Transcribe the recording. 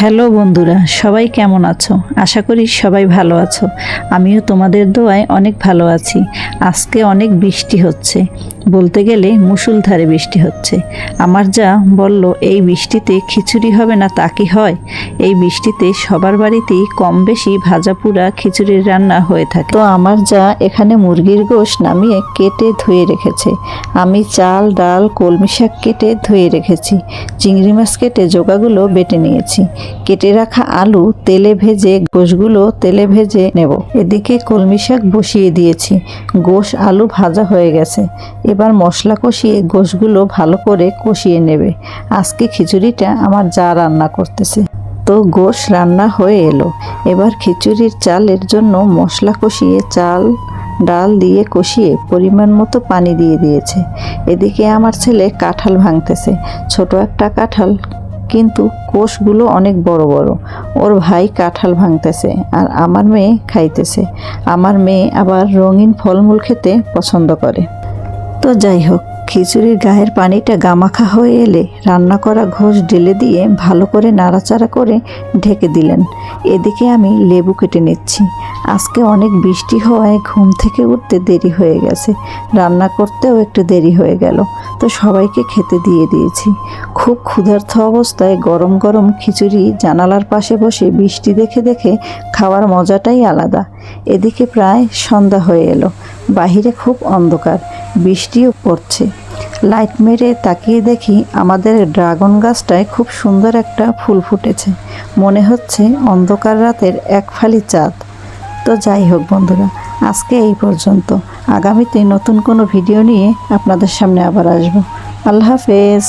Hello বন্ধুরা, সবাই কেমন আছো? আশা করি সবাই ভালো আছো। আমিও তোমাদের দোয়ায় অনেক ভালো আছি। আজকে অনেক বৃষ্টি হচ্ছে। বলতে গেলে মুসুলধারে বৃষ্টি হচ্ছে। আমার যা বলল, এই বৃষ্টিতে খিচুড়ি হবে না তা কি হয়? এই বৃষ্টিতে সবার বাড়িতেই কম বেশি ভাজা পুরা খিচুড়ির রান্না হয়ে থাকে। তো আমার যা এখানে মুরগির গোশ নামিয়ে কেটে ধুয়ে রেখেছে। আমি চাল, ডাল, কলমি শাক কেটে ধুয়ে রেখেছি। চিংড়ি মাছ কেটে জোগাগুলো বেটে নিয়েছি। কেটে রাখা আলু তেলে ভেজে গোশগুলো তেলে ভেজে নেব। এদিকে কলমি শাক বসিয়ে দিয়েছি। গোশ আলু ভাজা হয়ে গেছে। এবার মশলা কষিয়ে গোশগুলো ভালো করে কষিয়ে নেবে। আজকে খিচুড়িটা আমার যা রান্না করতেছে। তো গোশ রান্না হয়ে এলো। এবার খিচুড়ির চালের জন্য মশলা কষিয়ে চাল, ডাল দিয়ে কষিয়ে পরিমাণ মতো পানি দিয়ে দিয়েছে। এদিকে আমার ছেলে কাঁঠাল ভাঙতেছে। ছোট একটা কাঁঠাল, কিন্তু কোষগুলো অনেক বড় বড়। ওর ভাই কাঁঠাল ভাঙতেছে আর আমার মেয়ে খাইতেছে। আমার মেয়ে আবার রঙিন ফলমূল খেতে পছন্দ করে। তো যাই হোক, খিচুড়ির গায়ের পানিটা গামাখা হয়ে এলে রান্না করা ঘোষ ঢেলে দিয়ে ভালো করে নাড়াচাড়া করে ঢেকে দিলেন। এদিকে আমি লেবু কেটে নিচ্ছি। আজকে অনেক বৃষ্টি হওয়ায় ঘুম থেকে উঠতে দেরি হয়ে গেছে। রান্না করতেও একটু দেরি হয়ে গেল। তো সবাইকে খেতে দিয়ে দিয়েছি। খুব ক্ষুধার্ত অবস্থায় গরম গরম খিচুড়ি জানালার পাশে বসে বৃষ্টি দেখে দেখে খাওয়ার মজাটাই আলাদা। এদিকে প্রায় সন্ধ্যা হয়ে এলো। বাহিরে খুব অন্ধকার, বৃষ্টিও পড়ছে। লাইট মেরে তাকিয়ে দেখি আমাদের ড্রাগন গাছটায় খুব সুন্দর একটা ফুল ফুটেছে। মনে হচ্ছে অন্ধকার রাতের এক ফালি চাঁদ। তো যাই হোক বন্ধুরা, আজকে এই পর্যন্ত। আগামীতে নতুন কোনো ভিডিও নিয়ে আপনাদের সামনে আবার আসব। আল্লাহ হাফেজ।